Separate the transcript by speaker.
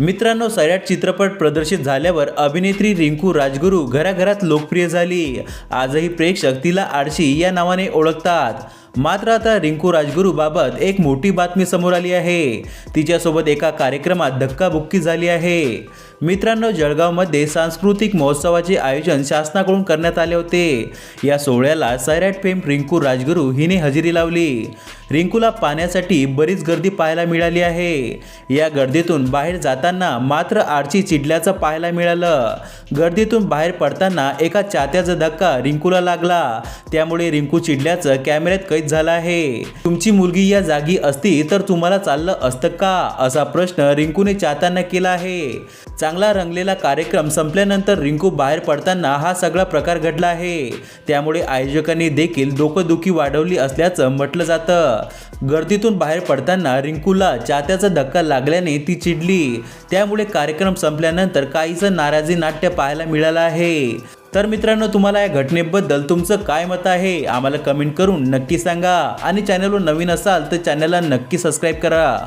Speaker 1: मित्रांनो सैराट चित्रपट प्रदर्शित झाल्यावर अभिनेत्री रिंकू राजगुरू घराघरात लोकप्रिय झाली. आजही प्रेक्षक तिला आडशी या नावाने ओळखतात. मात्र आता रिंकू राजगुरू बाबत एक मोठी बातमी समोर आली आहे. तिच्यासोबत एका कार्यक्रमात धक्काबुक्की झाली आहे. मित्रांनो जळगावमध्ये सांस्कृतिक महोत्सवाचे आयोजन शासनाकडून करण्यात आले होते. या सोहळ्याला सैराट फेम रिंकू राजगुरू हिने हजेरी लावली. रिंकूला पाण्यासाठी बरीच गर्दी पाहायला मिळाली आहे. या गर्दीतून बाहेर जाताना मात्र आरची चिडल्याचं पाहायला मिळालं. गर्दीतून बाहेर पडताना एका चात्याचा धक्का रिंकूला लागला. त्यामुळे रिंकू चिडल्याचं कॅमेऱ्यात कैद झालं आहे. तुमची मुलगी या जागी असती तर तुम्हाला चाललं असतं का? असा प्रश्न रिंकूने चाहत्यांना केला आहे. चांगला रंगलेला कार्यक्रम संपल्यानंतर रिंकू बाहेर पडताना हा सगळा प्रकार घडला आहे. त्यामुळे आयोजकांनी देखील डोकंदुखी वाढवली असल्याचं म्हटलं जातं. गर्दीतून बाहेर पडताना रिंकूला चात्याचा धक्का लागल्याने ती चिडली. त्यामुळे कार्यक्रम संपल्यानंतर काहीचं नाराजी नाट्य पाहायला मिळालं आहे. तर मित्रांनो तुम्हाला या घटनेबद्दल तुमचं काय मत आहे? आम्हाला कमेंट करून नक्की सांगा. आणि चॅनलवर नवीन असाल तर चॅनलला नक्की सबस्क्राईब करा.